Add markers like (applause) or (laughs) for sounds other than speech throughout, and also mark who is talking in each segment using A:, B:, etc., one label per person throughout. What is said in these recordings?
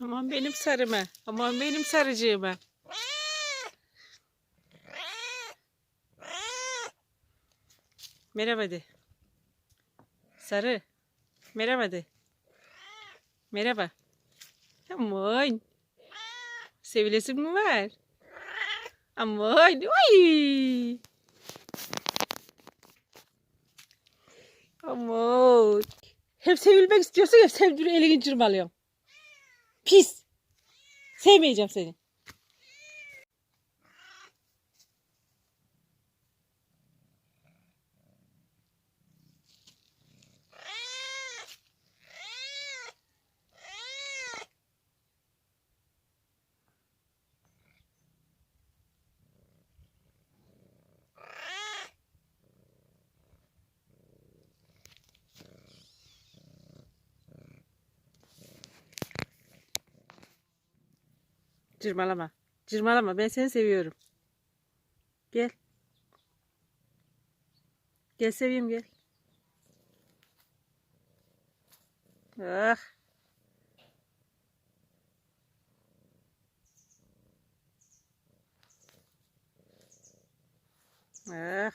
A: Aman benim sarıma. Aman benim sarıcığıma. Merhaba de. Sarı. Merhaba de. Merhaba. Aman. Sevilesin mi var? Aman. Oy. Aman. Hep sevilmek istiyorsun hep sevdiri elini cırmalıyorsun. Pis. Sevmeyeceğim seni. Cırmalama. Cırmalama. Ben seni seviyorum. Gel. Gel seveyim gel. Ah. Ah.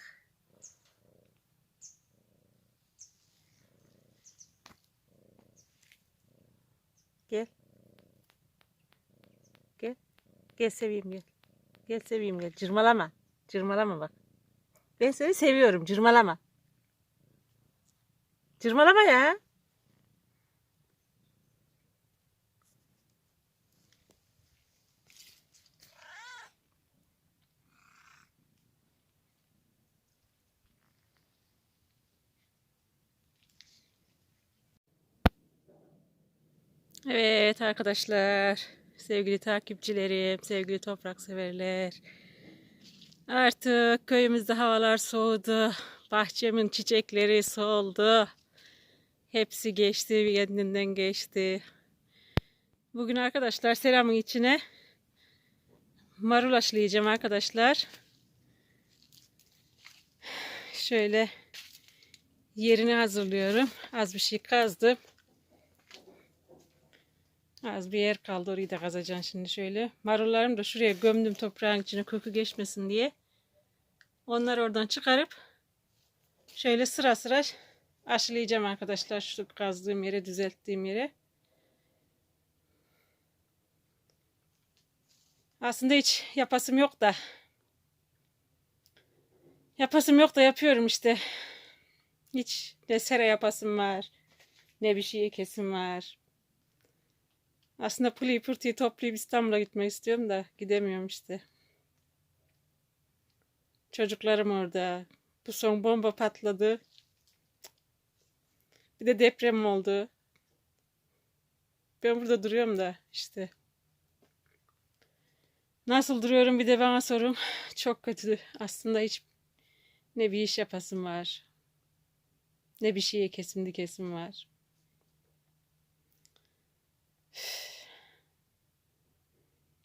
A: Gel. Gel. Gel seveyim gel. Gel seveyim gel. Cırmalama. Cırmalama bak. Ben seni seviyorum. Cırmalama. Cırmalama ya. Evet arkadaşlar, sevgili takipçilerim, sevgili toprak severler. Artık köyümüzde havalar soğudu. Bahçemin çiçekleri soldu. Hepsi geçti, kendinden geçti. Bugün arkadaşlar seramın içine marul aşılayacağım arkadaşlar. Şöyle yerini hazırlıyorum. Az bir şey kazdım. Az bir yer kaldı orayı da kazacağım şimdi şöyle. Marullarımı da şuraya gömdüm toprağın içine kökü geçmesin diye. Onları oradan çıkarıp şöyle sıra sıra aşılayacağım arkadaşlar. Şu kazdığım yere düzelttiğim yere. Aslında hiç yapasım yok da. Yapasım yok da yapıyorum işte. Hiç ne sera yapasım var. Ne bir şey kesim var. Aslında pılıyı pırtıyı toplayıp İstanbul'a gitmek istiyorum da gidemiyorum işte. Çocuklarım orada. Bu son bomba patladı. Bir de deprem oldu. Ben burada duruyorum da işte. Nasıl duruyorum bir de bana sorun. (sighs) Çok kötü. Aslında hiç ne bir iş yapasım var. Ne bir şeye kesim var.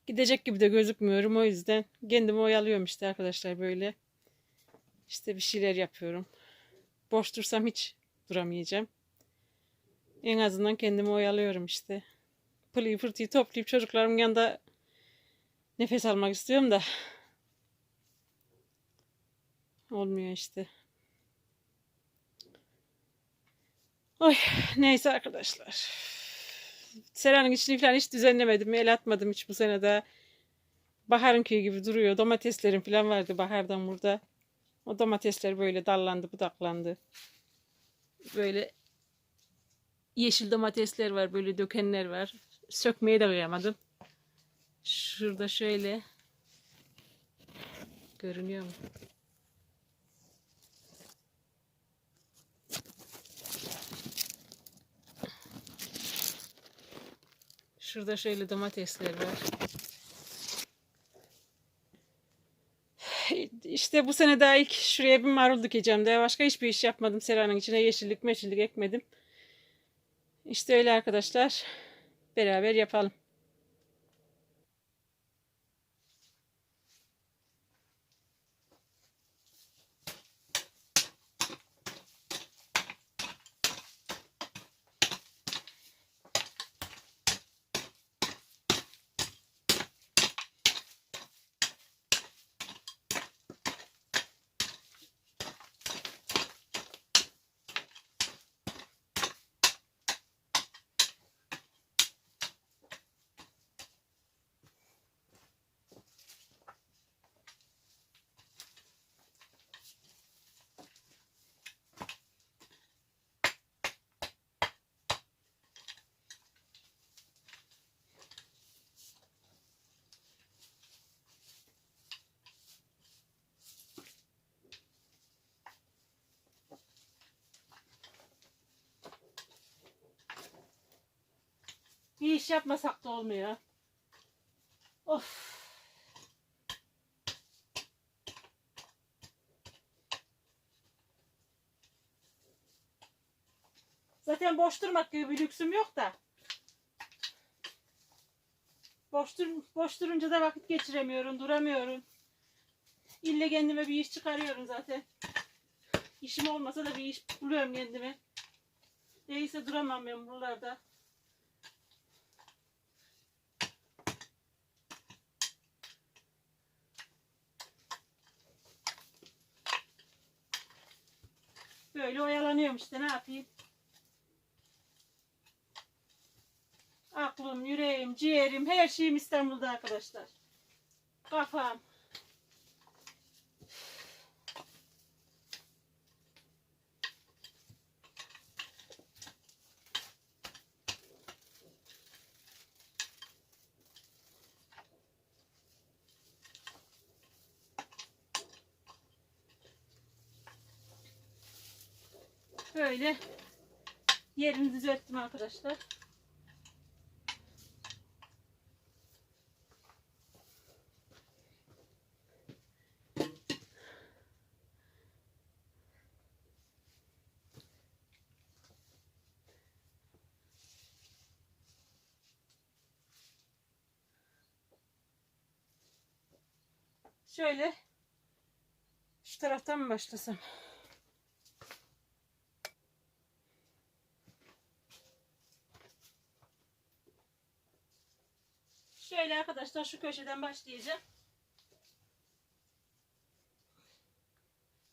A: Gidecek gibi de gözükmüyorum. O yüzden kendimi oyalıyorum işte arkadaşlar böyle. İşte bir şeyler yapıyorum. Boş dursam hiç duramayacağım. En azından kendimi oyalıyorum işte. Pılıyı pırtıyı toplayıp çocuklarımın yanında nefes almak istiyorum da. Olmuyor işte. Oy neyse arkadaşlar. Seranın içini falan hiç düzenlemedim. El atmadım hiç bu sene de. Baharın köyü gibi duruyor. Domateslerim falan vardı bahardan burada. O domatesler böyle dallandı, budaklandı. Böyle yeşil domatesler var, böyle dökenler var. Sökmeye de kıyamadım. Şurada şöyle görünüyor mu? Şurada şöyle domatesler var. İşte bu sene daha ilk şuraya bir marul dikeceğim de başka hiçbir iş yapmadım seranın içine yeşillik meşillik ekmedim. İşte öyle arkadaşlar. Beraber yapalım. Bir iş yapmasak da olmuyor. Of. Zaten boş durmak gibi bir lüksüm yok da. Boş, dur boş durunca da vakit geçiremiyorum, duramıyorum. İlle kendime bir iş çıkarıyorum zaten. İşim olmasa da bir iş buluyorum kendime. Değilse duramam ben buralarda. Böyle oyalanıyorum işte ne yapayım. Aklım, yüreğim, ciğerim, her şeyim İstanbul'da arkadaşlar. Kafam. Böyle yerini düzelttim arkadaşlar. Şöyle şu taraftan mı başlasam? Şöyle arkadaşlar şu köşeden başlayacağım.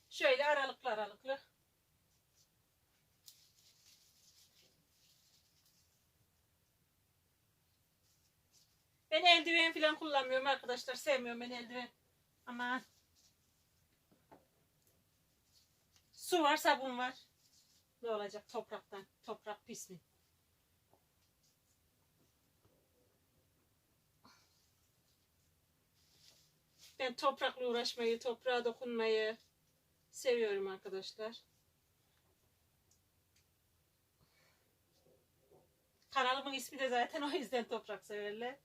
A: Şöyle aralıklı aralıklı. Ben eldiven falan kullanmıyorum arkadaşlar. Sevmiyorum ben eldiven. Ama su var, sabun var. Ne olacak topraktan? Toprak pis mi? Ben toprakla uğraşmayı, toprağa dokunmayı seviyorum arkadaşlar. Kanalımın ismi de zaten o yüzden toprak severler.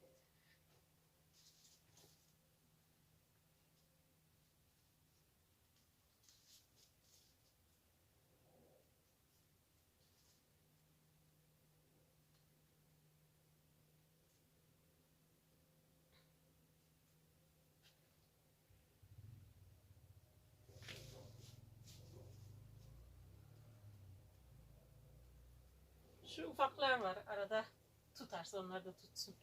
A: Şu ufaklar var arada tutarsa onlar da tutsun.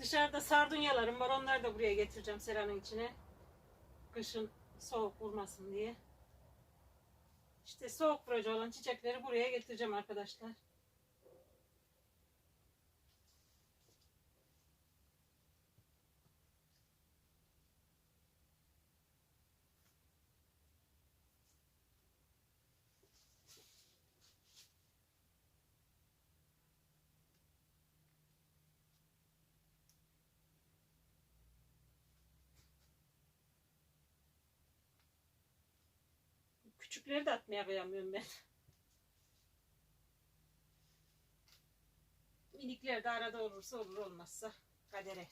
A: Dışarıda sardunyalarım var. Onları da buraya getireceğim seranın içine. Kışın soğuk vurmasın diye. İşte soğuk vurucu olan çiçekleri buraya getireceğim arkadaşlar. Küçükleri de atmaya kıyamıyorum ben. (laughs) Minikler de arada olursa olur olmazsa kadere.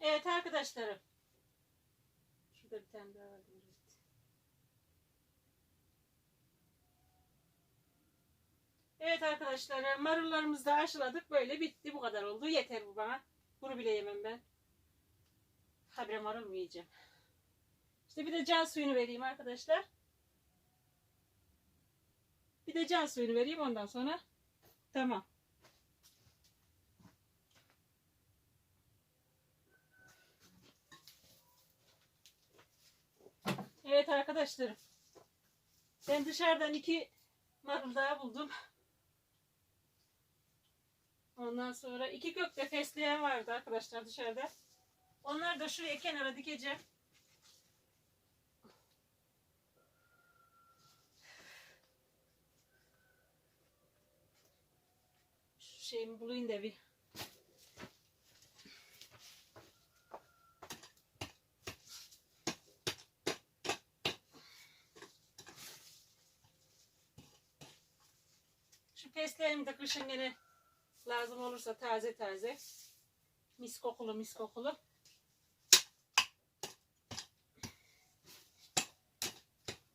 A: Evet arkadaşlarım. Şurada bir tane daha var. Evet. Arkadaşlar marullarımızı da aşıladık. Böyle bitti. Bu kadar oldu. Yeter bu bana. Bunu bile yemem ben. Habire marul mu yiyeceğim? İşte bir de can suyunu vereyim arkadaşlar. Bir de can suyunu vereyim ondan sonra. Tamam. Evet arkadaşlarım. Ben dışarıdan iki marul daha buldum. Ondan sonra iki kökte fesleğen vardı arkadaşlar dışarıda. Onları da şuraya kenara dikeceğim. Şu şeyimi bulayım da bir. Şu fesleğenim de kışın gene lazım olursa taze taze. Mis kokulu mis kokulu.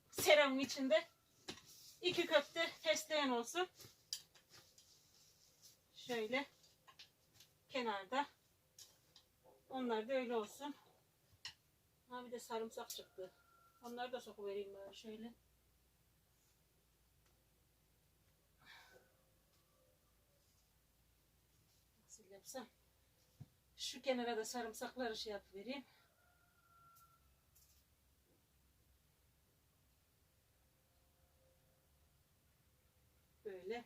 A: Seramın içinde iki köfte fesleğen olsun. Şöyle kenarda. Onlar da öyle olsun. Ha bir de sarımsak çıktı. Onları da sokuvereyim bari şöyle. Nasıl yapsam? Şu kenara da sarımsakları şey yapıvereyim. Böyle.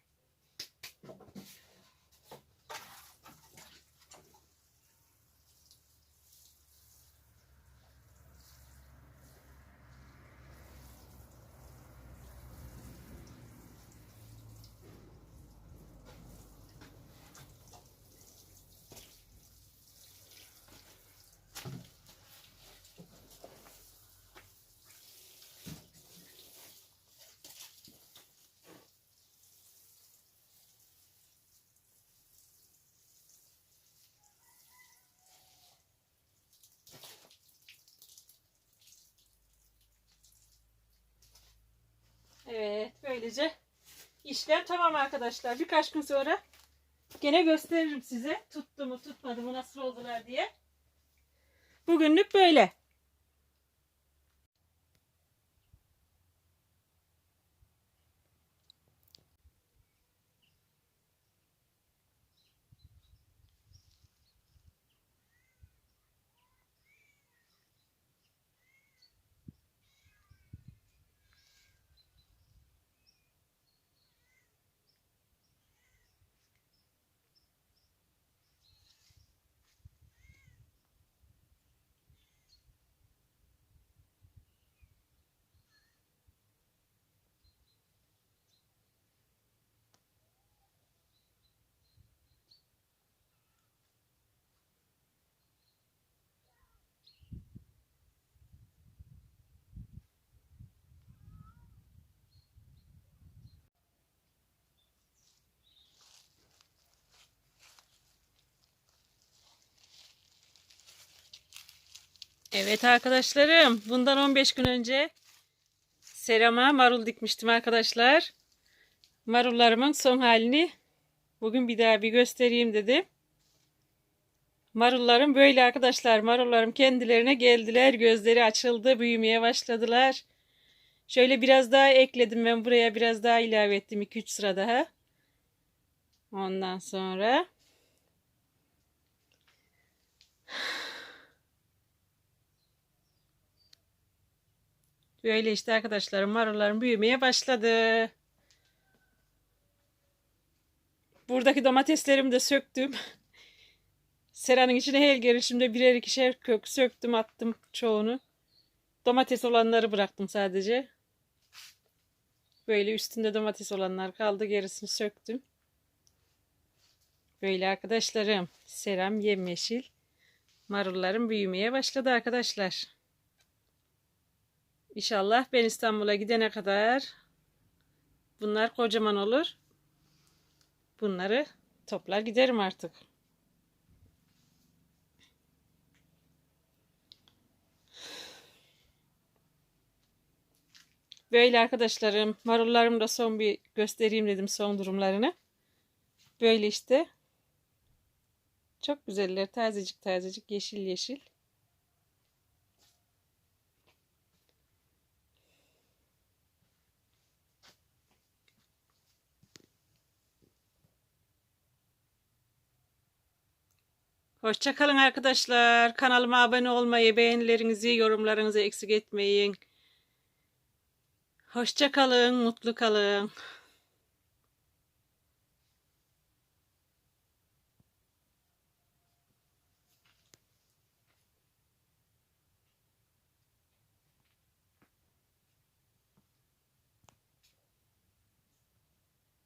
A: Evet, böylece işlem tamam arkadaşlar. Birkaç gün sonra gene gösteririm size. Tuttu mu tutmadı mı nasıl oldular diye. Bugünlük böyle. Evet arkadaşlarım, bundan 15 gün önce serama marul dikmiştim arkadaşlar. Marullarımın son halini bugün bir daha bir göstereyim dedim. Marullarım böyle arkadaşlar. Marullarım kendilerine geldiler. Gözleri açıldı. Büyümeye başladılar. Şöyle biraz daha ekledim ben buraya. Biraz daha ilave ettim. 2-3 sıra daha. Ondan sonra Böyle işte arkadaşlarım marullarım büyümeye başladı. Buradaki domateslerimi de söktüm. (laughs) Seranın içine her gelişimde birer ikişer kök söktüm attım çoğunu. Domates olanları bıraktım sadece. Böyle üstünde domates olanlar kaldı gerisini söktüm. Böyle arkadaşlarım seram yemyeşil. Marullarım büyümeye başladı arkadaşlar. İnşallah ben İstanbul'a gidene kadar bunlar kocaman olur. Bunları toplar giderim artık. Böyle arkadaşlarım, marullarımı da son bir göstereyim dedim son durumlarını. Böyle işte. Çok güzeller, tazecik tazecik, yeşil yeşil. Hoşçakalın arkadaşlar. Kanalıma abone olmayı, beğenilerinizi, yorumlarınızı eksik etmeyin. Hoşçakalın, mutlu kalın.